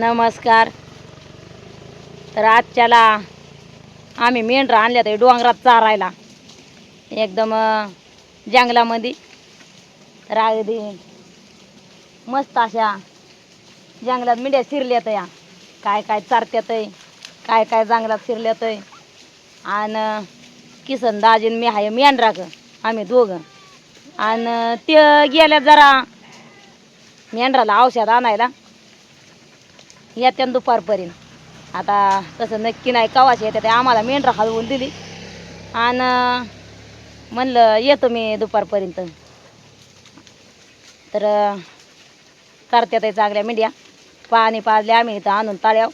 नमस्कार. तर आजच्याला आम्ही मेंढरं आणल्या तर डोंगरात चारायला. एकदम जंगलामध्ये तर अगदी मस्त अशा जंगलात मेंढ्या शिरल्यात या. काय काय चारत्यात काय काय जंगलात शिरल्यात आणि किसन दाजीन मी आहे मेंढराक. आम्ही दोघं. आणि ते गेल्या जरा मेंढराला औषध आणायला. येत्या दुपारपर्यंत. आता तसं नक्की नाही कवाच येते ते आम्हाला मेंढरा हलवून दिली. आणि म्हणलं येतो मी दुपारपर्यंत. तर करत्यात आहे चांगल्या मेंढ्या पाणी पाजले आम्ही इथं आणून ताळ्याव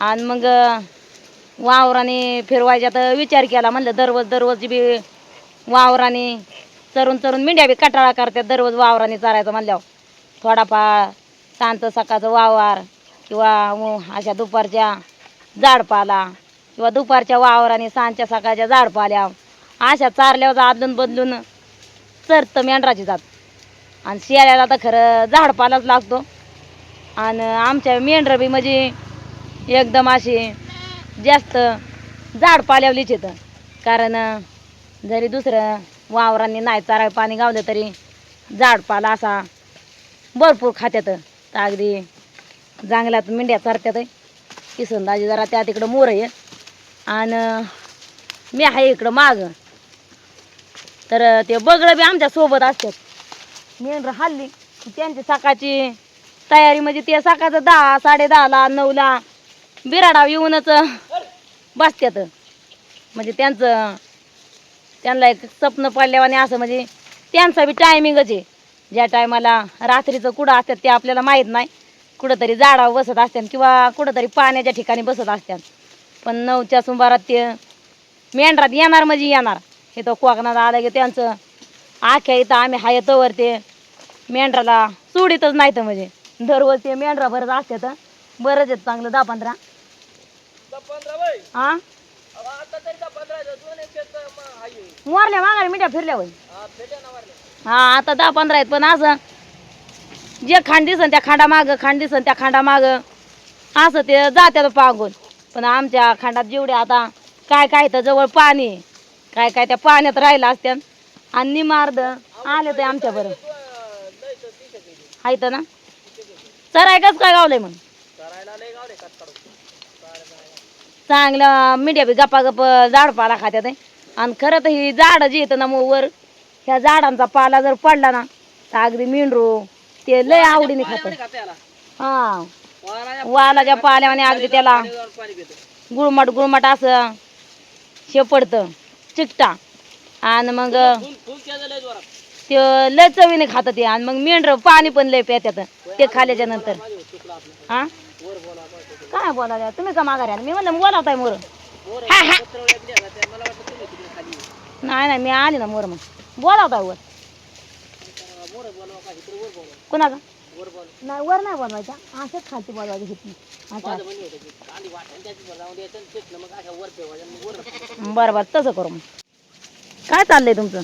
आणि मग वावराने फिरवायच्या तर विचार केला म्हणलं दररोज दररोज बी वावराने चरून चरून मेंढ्या बी कटाळा करतात दररोज वावराने चारायचं म्हणल्यावर. थोडाफार सांचं सकाळचं वावर किंवा अशा दुपारच्या झाडपाला किंवा दुपारच्या वावराने सांजच्या सकाळच्या झाडपाल्या अशा चारल्यावर आदलून बदलून चरतं मेंढराची जात. आणि शेळ्याला तर खरं झाडपालाच लागतो. आणि आमच्या मेंढरं बी म्हणजे एकदम अशी जास्त झाड पाल्यावलीच येतं कारण जरी दुसरं वावरांनी नाही चारा पाणी गावलं तरी झाडपाला असा भरपूर खात्यात. तर अगदी जांगल्यात मेंढ्या चरत्यात किसनदाजी जरा त्या तिकडं मोर आहे. आणि मी आहे इकडं माग. तर ते बगळं बी आमच्यासोबत असतात. मेन हल्ली. त्यांची सकाळची तयारी म्हणजे ते सकाळचं दहा साडे दहाला नऊला बिराडाव येऊनच बसत्यात. म्हणजे त्यांचं त्यांना एक स्वप्न पडल्यावाने असं म्हणजे त्यांचा बी टायमिंगच आहे. ज्या टायमाला रात्रीचं कुठं असतात ते आपल्याला माहीत नाही. कुठंतरी झाडावर बसत असतात किंवा कुठंतरी पाण्याच्या ठिकाणी बसत असतात पण नऊच्या सुमारात ते मेंढरात येणार म्हणजे येणार. हे तर कोकणात आलं की त्यांचं आख्या इथं आम्ही हाय तवर ते मेंढराला सोडीतच नाही तर म्हणजे. दररोज ते मेंढरा भरत असतात बरंच आहेत चांगलं दहा पंधरा. हा मोरल्या मागायला मिठ्या फिरल्या होय. हा आता दहा पंधरा आहेत पण असं जे खांड दिसन त्या खांडा माग खांड दिसन त्या खांडा माग असं ते जात्यात पागून. पण आमच्या खांडात जेवढे आता काय काय तर जवळ पाणी आहे. काय काय त्या पाण्यात राहिलं असत्या आणि मार्द आले ते आमच्या बरं. आहे ना? चराय कस काय गावलंय मग चांगलं मीडिया बी गप्पा गप झाडपाला खात्यात आहे. आणि खरं तर ही झाडं जी येतं ना मग वर ह्या झाडांचा पाला जर पडला ना तर अगदी मेंढरू ते लय आवडीने खात हा. वालाच्या पाल्याने अगदी त्याला गुळमट गुळमट असं शेपडतं चिकटा. आणि मग ते लय चवीने खातं ते. आणि मग मेंढर पाणी पण लय प्यात्यात ते खाल्याच्या नंतर. हा? काय बोला तुम्ही का माघारी मी म्हणलं बोलावताय मोर. नाही नाही मी आले ना मोर मग. बोलावताय वर. कोणाचा? नाही वर नाही बोलवायचा. असंच खालती बोलवायची होती अच्छा बरं बरं तसं करू मग. काय चाललंय तुमचं?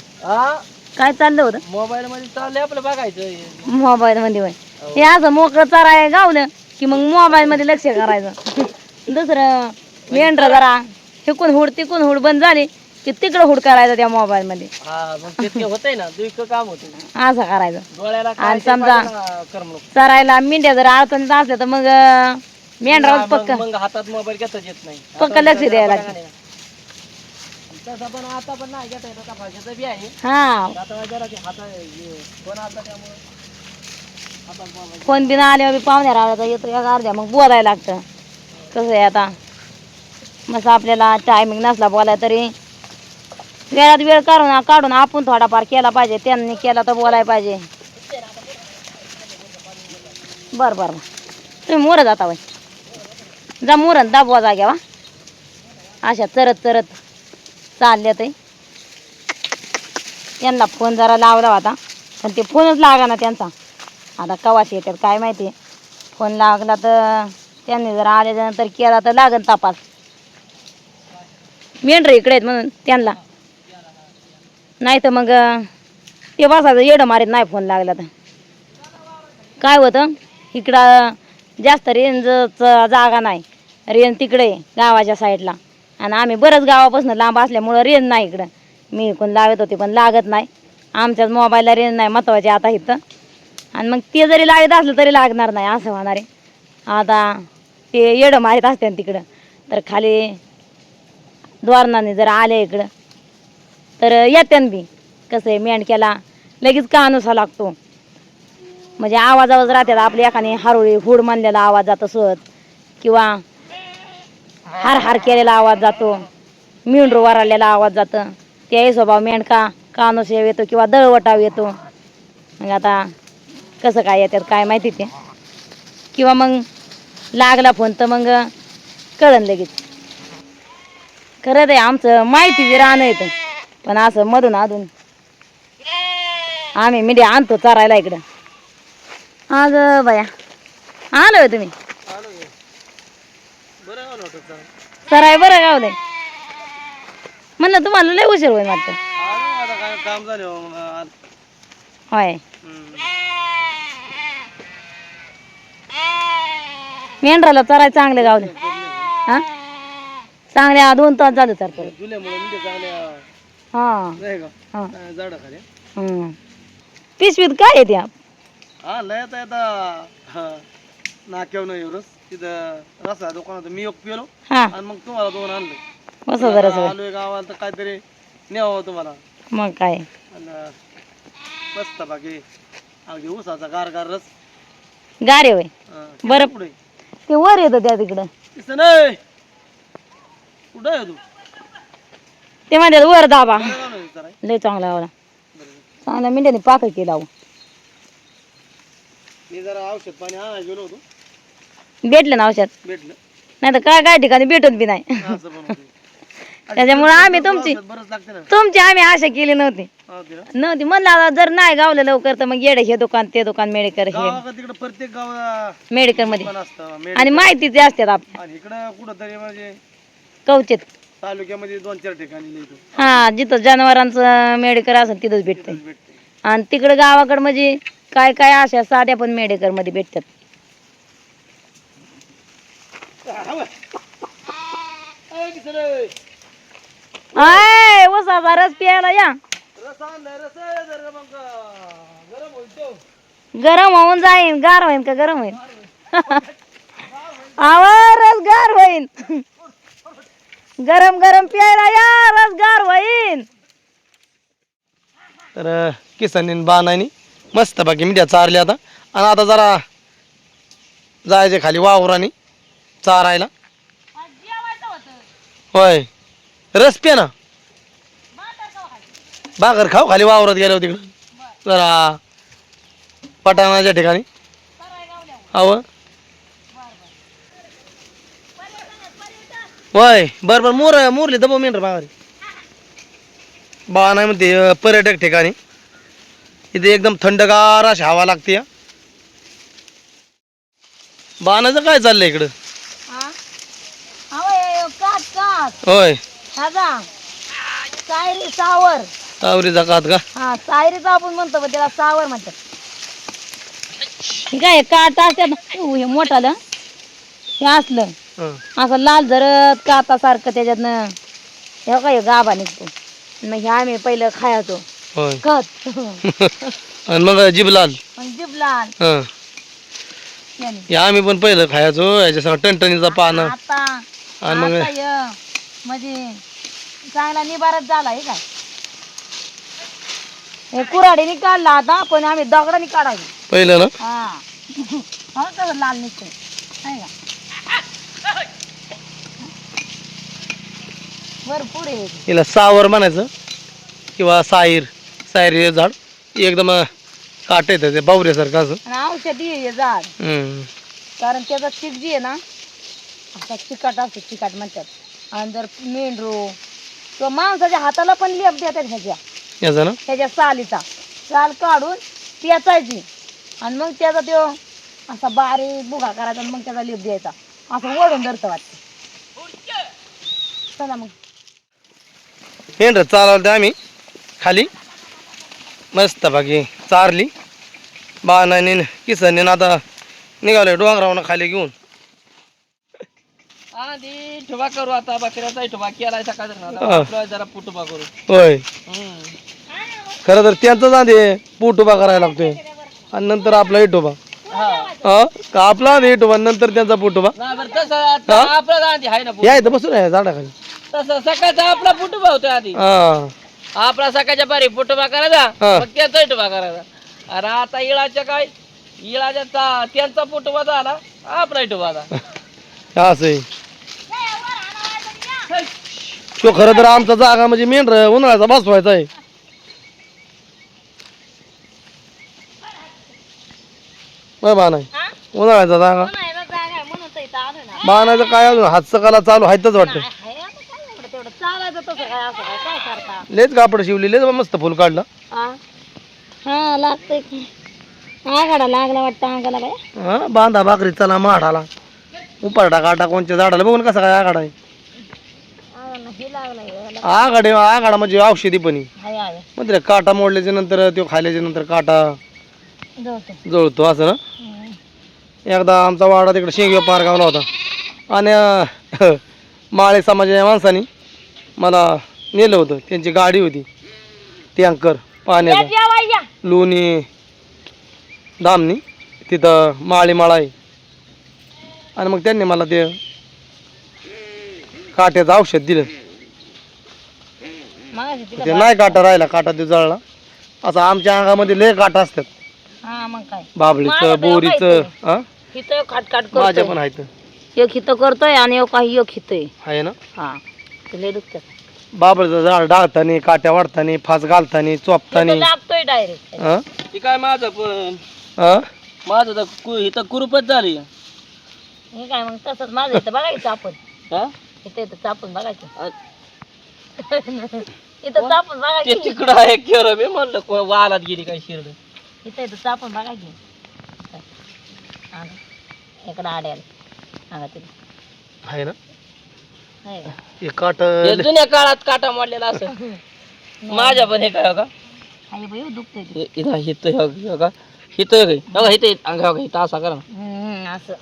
काय चाललं होतं? मोबाईल मध्ये चाललंय आपलं बघायचं मोबाईल मध्ये होय. हे. असं मोकळं चाराय गावलं की मग मोबाईल मध्ये लक्ष करायचं. दुसरं मेंढर जरा. हिकून हुड तिकून हुड बंद झाली. की तिकडं हुड करायचं त्या मोबाईल मध्ये हा मग ते होतंय ना दुईक काम होते. असं करायचं. डोळ्याला आणि समजा- करमणूक. चरायला मेंढ्या जर अडचणीत असल्या तर मग अं, मेंढरावर मग- पक्क. मग हातात मोबाईल घेताच येत नाही. पक्क लक्ष द्यायला लागतं. तसं पण आता पण नाही घेता येत आता भाषेचं बी आहे. हा. आता जरा ते हाता हे फोन त्यामुळे. मोबाईल. कोण बिना आल्यावर बी पाहुण्या येतो एक अर्ध्या मग बोलायला लागतं. कसं आहे आता? मस्त आपल्याला टायमिंग नसला बोलाय तरी वेळात वेळ काढून काढून आपण थोडाफार केला पाहिजे त्यांनी केला तर बोलायला पाहिजे. बरं बरं बरं. तुम्ही मोरं जाता बाई. जा मोरं दाबवा जाग्या वा अशा चरत चरत चालल्या ते त्यांना फोन जरा लावला होता पण ते फोनच लागा ना त्यांचा. आता कवाशी येतात काय माहिती. फोन लागला तर त्यांनी जर आल्याच्यानंतर केला तर लागन तपास. मेंढर इकडे आहेत म्हणून त्यांना. नाही तर मग ते बसायचं येडं मारीत नाही फोन लागला तर. काय होतं? इकडं जास्त रेंजचं जागा नाही. रेंज तिकडे गावाच्या साईडला. आणि आम्ही बरंच गावापासून लांब असल्यामुळं रेंज नाही इकडं. मी कोण लावत होते पण लागत नाही. आमच्याच मोबाईलला रेंज नाही महत्त्वाचे आता इथं. आणि मग ते जरी लागत असलं तरी लागणार नाही असं होणार. आहे आता ते येडं मारीत असते ना तिकडं. तर खाली द्वारणाने जर आले इकडं. तर येत्यान बी. कसं आहे मेंढक्याला लगेच कानुसा लागतो? म्हणजे आवाज आवाज राहतात आपल्या एकाने हरोळी हुड मानलेला आवाज जातो असत किंवा हार हार केलेला आवाज जातो मेंढरू वराळलेला आवाज जातं त्याही स्वभाव मेंढका कानुसा येतो किंवा दळवटाव येतो. मग आता कसं काय येतात काय माहिती ते. किंवा मग लागला फोन तर मग कळन लगेच. खरं आहे आमचं माहिती बी राहणं येतं पण असं मधून अधून आम्ही मीडिया आणतो चारायला इकडं. आज बाया. आलो तुम्ही. चराय बरं गावलंय म्हणलं तुम्हाला लय उशीर होईल वाटतं. आलो आता काय काम झाले हो. होय. मेंढराला चराय चांगले गावले हा? चांगले आ, दोन तास झाले चांगल्या हा. नाही का? हा. हम्म. पिशवीत काय आहे त्या हा लय आता आता नाक्यावर नाही रस तिथं रसा दुकानात मी एक पिलो. हा. आणि मग तुम्हाला दोन आणले. बसव जरा सगळं आलोय गावाला तर काहीतरी न्यावं तुम्हाला. मग काय? आणि मस्त बाकी. अगदी ऊसाचा गार गार रस. गारे होय. अं, बरं. पुढे ते वर येतं त्या तिकडं. दिसत नाही. कुठं आहे तू? ते म्हणतात वर दाबा? लय चांगला आवडा. बरं. चांगल्या मिंट्याने पाकळ केला अहो. मी जरा औषध पाणी आणायला गेलो होतो. भेटलं ना औषध? भेटलं. नाही तर काय काय ठिकाणी भेटत बी नाही. असं त्याच्यामुळे आम्ही तुमची बरंच लागते ना. तुमची आम्ही आशा केली नव्हती. हा ते ना. नव्हती. म्हणलं आता जर नाही गावलं लवकर तर मग येडे हे दुकान ते दुकान मेडिकल हे. गावाकडे तिकडे प्रत्येक गाव मेडिकलमध्ये पण असतं मेड- आणि माहितीचे असतात आपल्या आणि इकडं कुठं तरी म्हणजे कवचित. तालुक्यामध्ये दोन चार ठिकाणी हा जिथं जनावरांचं मेडिकल असेल तिथंच भेटते आणि तिकडं गावाकडं म्हणजे काय काय अशा साध्या पण मेडिकलमध्ये भेटतात. अय. आय उसाचा रस प्यायला या. रस आणलाय रस आहे, जरा मग अं, गरम होईल तो. गरम होऊन जाईन गार होईन का गरम होईन? आवा रस गार होईन. गरम गरम प्यायला या रस गार होईन. तर किसनीन बाणानी मस्त बाकी मिठ्या चारल्या आता. आणि आता जरा जायचे खाली वावरानी चारायला. होय. रस पे ना. बागर खाऊ खाली वावरात गेल्यावर तिकडं. जरा पटाणाच्या ठिकाणी. हवं. होय बरं बरं मोर मोरली दबो मेंढर बागारी बा नाही म्हणते पर्यटक ठिकाणी. इथे एकदम थंडगार अशी हवा लागते बाणाचं काय चाललंय इकडं? काट काट होय. सायरी सावर. आवरीचा कात का? हा सायरीचा आपण म्हणतो पण त्याला सावर म्हणतात. काय काट असतात हे मोठालं? हे असलं. असं लाल जरत कातासारखं त्याच्यातनं हे काय गाभा निघतो. मग हे आम्ही पहिलं खायचो. होय. खत. आणि मग जिबलाल. मग जीभ लाल हं. याने. हे आम्ही पण पहिलं खायचो याच्या सगळं टणटणीचं पानं. आता आणि मग आता य, म्हणजे चांगला निबारच झाला हे काय? हे कुराडीने काढला आता पण आम्ही दगडाने काढायचो. पहिलं ना? हा. कसं लाल निघतंय. नाही का? भरपूर आहे. हिला सावर म्हणायचं किंवा साईर साईर हे झाड एकदम काट येतं ते बावऱ्यासारखं असं. आणि औषधी आहे हे झाड. कारण त्याचा चिक जी आहे ना असा चिकाट असतो चिकाट म्हणतात. आणि जर मेंढरू किंवा माणसाच्या हाताला पण लेप देतात ह्याच्या. याचं ना? ह्याच्या सालीचा. साल काढून पेचायची. आणि मग त्याचा तो असा बारीक बुगा करायचा आणि मग त्याचा लेप द्यायचा. असं ओढून धरतं वाटतं. चला मग. मेंढर चालवलं ते आम्ही. खाली. मस्त बाकी चारली. बाणाने किसनीन आता निघालोय डोंगरावनं खाली घेऊन. आधी ठोबा करू आता बकऱ्याचा ठोबा केलाय सकाळ. जरा पुटुबा करू. होय. खरं तर त्यांचाच आधी पोटोबा करायला लागतोय. आणि नंतर आपला इटोबा का आपला आधी इटोबा नंतर त्यांचा पोटोबा? आपला गांधी आहे ना बसून आहे झाडाखाली तसं सकाळचा आपला पुटुबा होतो आधी. हा. आपला सकाळच्या बारी पुटुबा करायचा हा. मग त्याचा ठोबा करायचा. अरे आता इळाच्या काय इळाच्या चा- त्यांचा पुटुबा झाला आपला ठोबा झाला. असं आहे. तो खरं तर आमचा जागा म्हणजे मेंढर उन्हाळ्याचा बसवायचा आहे. बाणाय उन्हाळ्याचा जागा. बाणायचं काय अजून हातसकाला चालू आहेतच वाटतं. चालायचं तसं काय असं काय काय करता लेच कापड शिवली लेच मस्त फुल काढलं. हा. लागतंय की. आगाडा लागला वाटतं अंगाला बाय हा बांधा भाकरी चला माठाला उपारटा काटा कोणच्या झाडाला. बघून कसा काय आगाडा आहे. हे आगाडे आगाडा म्हणजे औषधी पण आहे. हाय हाय. म्हणजे काटा मोडल्याच्या नंतर तो खाल्याच्या नंतर काटा जळतो. जळतो असं ना? एकदा आमचा वाडा तिकडे शेंगे पार गावला होता. आणि अं, माळे समाजाच्या माणसाने मला नेलं होतं. त्यांची गाडी होती. टँकर पाण्याचं. जेवायच्या लोणी दामनी तिथं माळी माळा आहे. आणि मग त्यांनी मला ते काट्याचं औषध दिलं. ते नाही काटा राहिला काटा ते जळला. असं आमच्या अंगामध्ये लय काटा असतात. हा बाबळीचं बोरीचं हा हिथं माझ्या पण आहेत. एक हिथं करतोय आणि एक काही एक हिथंय आहे ना? हा. ते लय दुखतात बाबळीचं झाड डाळतानी काट्या वाढतानी फास घालतानी चोपतानी. लागतोय डायरेक्ट हा? ते काय माझं पण हा? माझं तर कु- इथं कुरुपच झाली. हे काय मग तसंच माझं इथं बघायचं आपण हा? इथं इथं चापून बघायचं. अ- इथं चापून ते बघायची तिकडं आहे केर मी म्हणलं को- वालात गेली काय शिरड. इथं इथं चापून बघायची. इकडं आड्याला. सांगा तिला आहे ना? हे काट हे जुन्या काळात काटा मोडलेला असं. माझ्या पण हे काय हो का? हाय बाई दुखतंय ते. हे- इथं हिथं हो हो का हिथं हो का? हो का हिथं अंग हो का? हिथं असा करा. ना. हम्म, असं.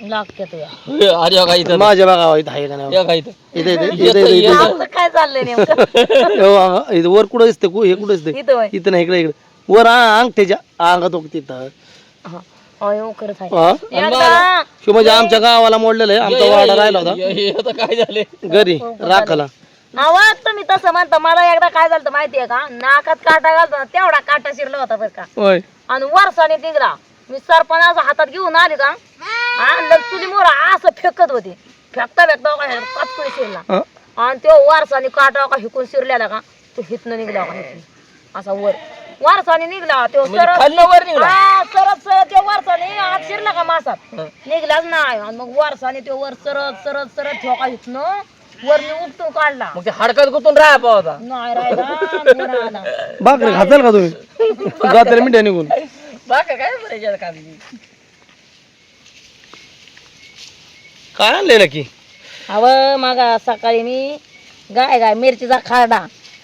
लागते तुया हे, अरे हो का इथं माझ्या बघा इथं आहे का नाही? हे हो का इथं? इथे इथे इथे इथे इथे. असं काय चाललंय नेमकं? हो, हा, इथं वर कुठं दिसते हे कुठं दिसते इथं होय. इथं नाही इकडे इकडे. वर अंगठ्याच्या अंगात तिथं. हा. हो, आहे. हा? शिव म्हणजे आमच्या गावाला मोडलेलं आहे. आमचा वाडा राहिला होता. हे- हे आता काय झाले? घरी राखाला आवाज तुम्ही तसं म्हणता मला एकदा काय झालं माहितीये का? नाकात काटा घालतो ना तेवढा काटा शिरला होता बरं का. होय. आणि वरसाने निघला मी सरपणाचा हातात घेऊन आले का? आणि तुझी मोर असं फेकत होती. फेकता फेकता का पाचकुळी शिरला. हा? आणि तो वारसाने काटा का हिकून शिरलेला का? तो हितनं निघला का असा वर. वारसाने निघला तो सरळ खाल्लं वर निघला? हा, सरळ त्या वारसाने आत शिरला का मासात? हं. निघलाच नाही. आणि मग वारसाने तो वर सरळ ठेवा हितनं वरने उपटून काढला. मग ते हडकात गुतून राहा होता नाही राहिला मोर आला. भाकरी खाताल का तुम्ही? जाताल मिठ्या निघून. बाका काय आणलेलं की अव मागा सकाळी मी गाय गाय मिरचीचा खारडा.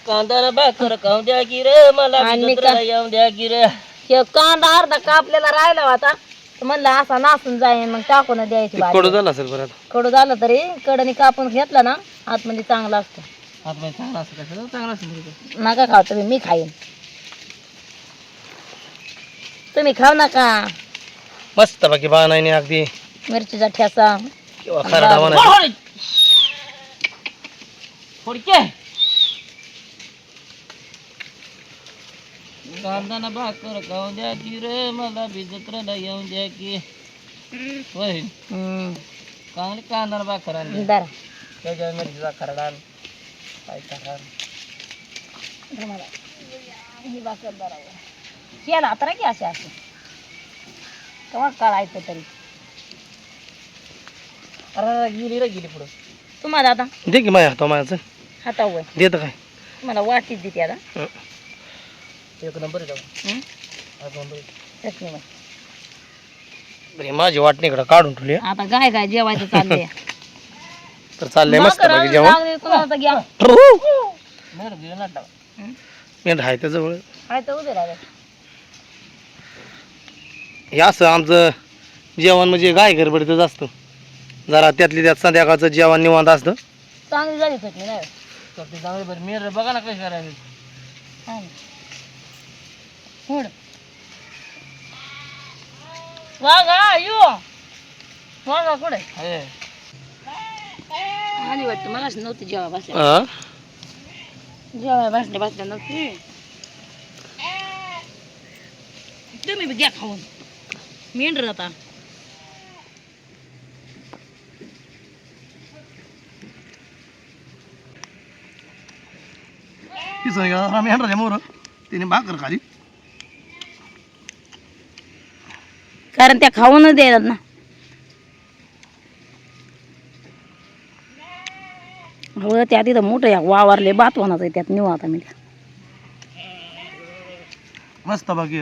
कांदा भाकर खाऊ द्या की रे मला आणि बी मी जत्रेला का- येऊन द्या की रे. हे कांदा अर्धा कापलेला राहिला होता. तर म्हणलं असा नासून जाईन मग टाकून द्यायची कडू झालं असेल बरं आता. कडू झालं तरी कडनी कापून घेतला ना आतमध्ये चांगला असतो. आता चांगला कसं नका खाऊ तुम्ही मी खाईन. तुम्ही खाऊ नका. मस्त बाकी बाणाने अगदी. मिरचीचा ठेसा किंवा खरडा म्हणा फोडके कांदा ना भाकर खाऊ द्या की रे मला बी जत्रेला येऊन द्या की. होय. हम्म, चांगली कांदा ना भाकर आणली? धरा. त्याच्या मिरचीचा खरडा आण. काय करा धरा मला. ही भाकर धरा वर. केला तर की असे असे. केव्हा कळायचं तरी. अरे गेली रे गेली पुढं. तुम्हाला आता दे की माझ्या हाता माझ्याचं. हातावर. देतं काय? तुम्हाला वाटीच देते आता. हं. एक नंबर आहे जाऊ. हं? एक नंबर. आहे. चटणीवर. बरे माझी वाटणी इकडं काढून ठेवली आता काय काय जेवायचं चाललंय? तर चाललंय मस्त बाकी जेवण. लागली आहे त्याजवळ. तर उभे राहिले. हे असं आमचं जेवण म्हणजे गाय गडबडीतच असतं. जरा त्यातली त्यात संध्याकाळचं जेवण निवांत असतं. चांगली झाली चटणी नाही. चटणी चांगली बरं. मिर बघा ना कशी करायची. हा. हुड. वागा यो वागा कुठे. आली वाटतं मला नव्हती जेव्हा बसल्या? जेव्हा बसल्या बसल्या नव्हती. तुम्ही बी घ्या खाऊन. मेंढर आता. मेंढराच्या मोर. तिने भाकर खाली. कारण त्या खाऊनच देतात ना. हो त्या तिथं मोठं या वावरले बातवानाच आहे त्यात निवा आता मी मस्त बाकी?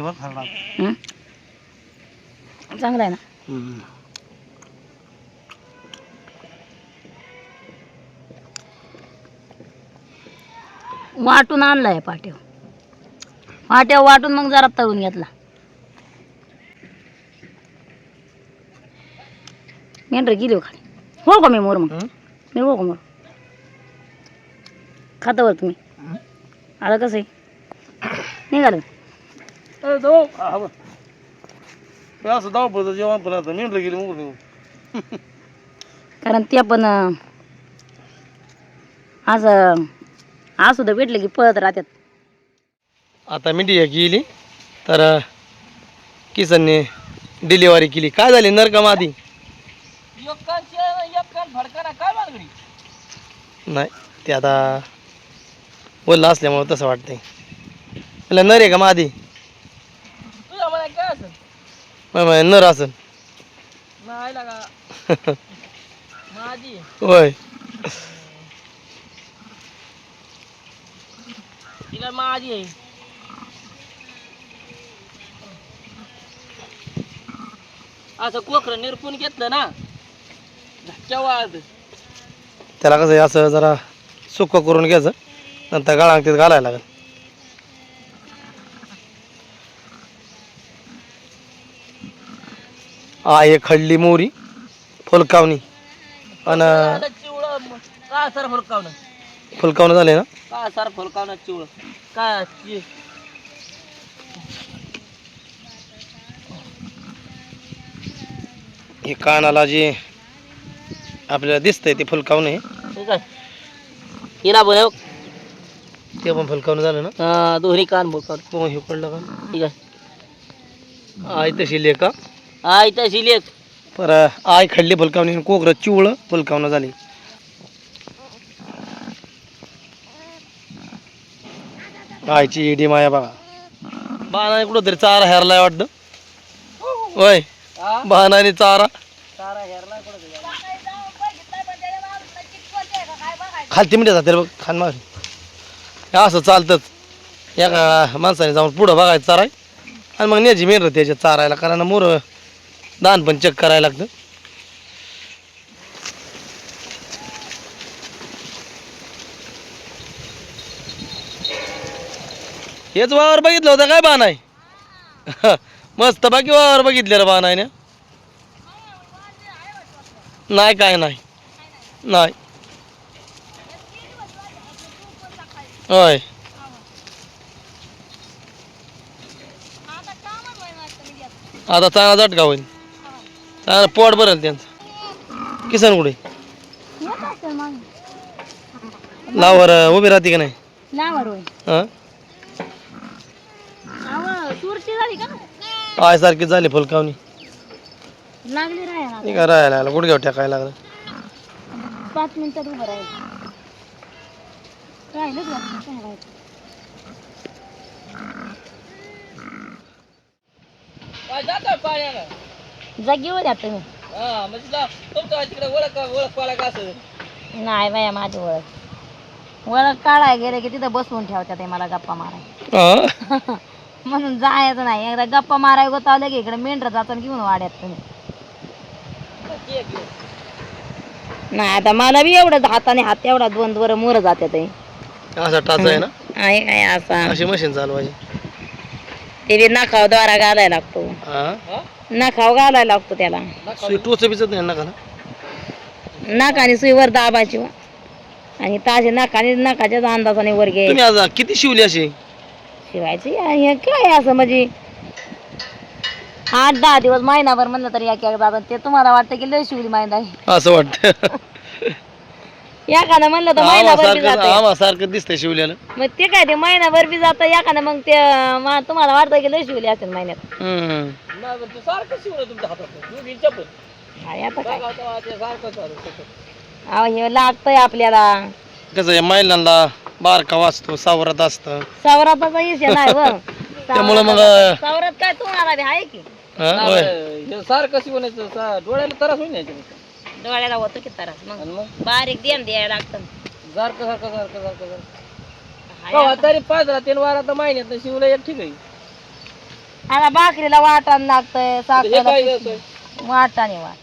चांगलं आहे ना. वाटून आणलाय पाट्याव पाट्याव वाटून मग जरा तळून घेतला. मेंढर गेली हो खाली. हो का मी मोर मग? मी हो का मोर? खाता बरं तुम्ही. आता कसं आहे? निघालं. असं धावपळचं जेवण पण आता मेंढर गेली कारण ते पण असं असू दे भेटलं की पळत राहतात आता मीडिया गेली तर किसनने डिलिव्हरी केली. काय झाली नरकम आधी नाही ते आता बोललं असल्यामुळं तसं वाटतंय. म्हणलं नर आहे का मला मग म्हणे नर असन होय. तिला माझी आहे. असं कोकरं निरपून घेतलं ना त्याला कसं आहे असं जरा सुक्क करून घ्यायचं. नंतर गाळांगतीत घालायला लागेल. आ एक खडली मोहरी फुलकावणी. आणि चिवळ काय सर फुलकावणं. फुलकावणं झाले ना? काय सर फुलकावणं चिवळ. काय चि- हे कानाला जे आपल्याला दिसतंय ते फुलकावणं आहे ठीक आहे हिला बनव ते पण फुलकावणं झालं ना? हा, दोन्ही कान फुलकावणं तो हे पडलं का? ठीक आहे आय तशी लेका आई तशी लेख पर आय खडली फुलकावणी कोकरं चिवळं फुलकावणं झाली. आयची इडी माया बघा बाणा कुठं तरी चारा हेरलाय वाटतं. होय. हा? बाणाने चारा सारा हेरला कुठं खालती मिठे जाते बघ खान माग. असं चालतंच एका माणसाने जाऊन पुढं बघायचं चाराय. आणि मग न्यायची मेहनत त्याच्यात चारायला कारण मोर दान पण चेक करायला लागतं. हेच वावर बघितलं होतं काय बाण आहे? मस्त बाकी वावर बघितले रे बाण आहे ना? नाही काय नाही. नाही. होय. आता चांगला झटका होईल. चांगला पोट भरेल त्यांचं. किसन कुठे? लावर उभी राहते का नाही? हां? आय सारखी झाली फुलकावणी. लागली राहायला. लागलं गुडघ्यावर टाकायला लागलं. पाच मिनिटात उभं राहील राहिलं का? काय राहिलं? काय जातं जागेवर तुम्ही. हा म्हणजे जा. तुमच्या तिकडे ओळख ओळख पाला का असं नाही बाया माझी ओळख. ओळख काढाय गेले की तिथं बसवून ठेवतात ते मला गप्पा माराय हां? म्हणून जायचं नाही. एकदा गप्पा माराय गोतावलं की इकडे मेंढर जाताना घेऊन वाड्यात तुम्ही. नाही आता मला बी एवढं हाताने हात एवढा दोन दोर मोर जाते ते असा टाचा आहे ना? आहे काय असा. अशी मशीन चालवायची. ते बी नाखाव द्वारा घालायला लागतो. हा? नाखाव घालायला लागतो त्याला. सुई टोच बिचत नाही ना का नाकाने सुईवर दाबायची व. आणि ताजे नाकाने नाकाच्याच अंदाजाने वर घ्यायची. तुम्ही आज किती शिवली अशी? शिवायची आणि हे काय असं म्हणजे? आठ दहा दिवस महिनाभर म्हणलं तरी एकदा आता ते तुम्हाला वाटतं की लय शिवली माहिती आहे. असं वाटतं. एखादं म्हणलं तर महिनाभर बी सारखं जात आम्हा सारखं दिसतंय शिवलेलं मग ते काय ते महिनाभर बी जातं एखादं मग ते मा- तुम्हाला वाटतं की लय शिवली असेल महिन्यात. हम्म. नाही पण ते सारखं शिवलं तुमच्या हातात दोघी चपल आणि आता काय? बघा आता ते सारखं चालू सतत. अहो हे लागतंय आपल्याला. कसं आहे महिलांना बारका वाचतो सावरत असतं. सवराताचा इशे नाही व त्यामुळं मग सवरात काय तुम्हाला बी आहे की? होय. हे सारखं शिवण्याचं सा- डोळ्याला त्रास होईल डोळ्याला होतो की त्रास मग बारीक देण द्यायला लागतं. सारखं सारखं सारखं सारखं सारखं हाय कवा तरी पाच तीन वार आता महिन्यात शिवलं एक ठीक आहे आता भाकरीला वाटाण लागतंय हे काय साखरेला? वाटाणे वाट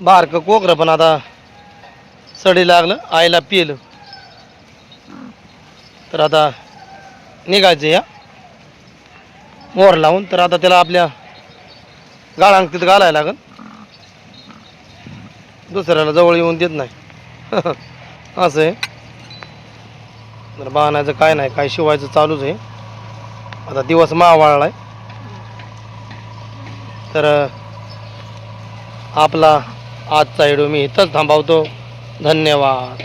बारकं कोकरं पण आता सडी लागलं आईला पिलं. तर आता निघायचं या. मोर लावून तर आता त्याला आपल्या गाळांग तिथं घालायला लागल. दुसऱ्याला जवळ येऊन देत नाही. असं आहे. तर बांधायचं काय नाही काय शिवायचं चालूच आहे. आता दिवस मावाळला आहे तर आपला आजचा व्हिडिओ मी इथंच थांबवतो. धन्यवाद.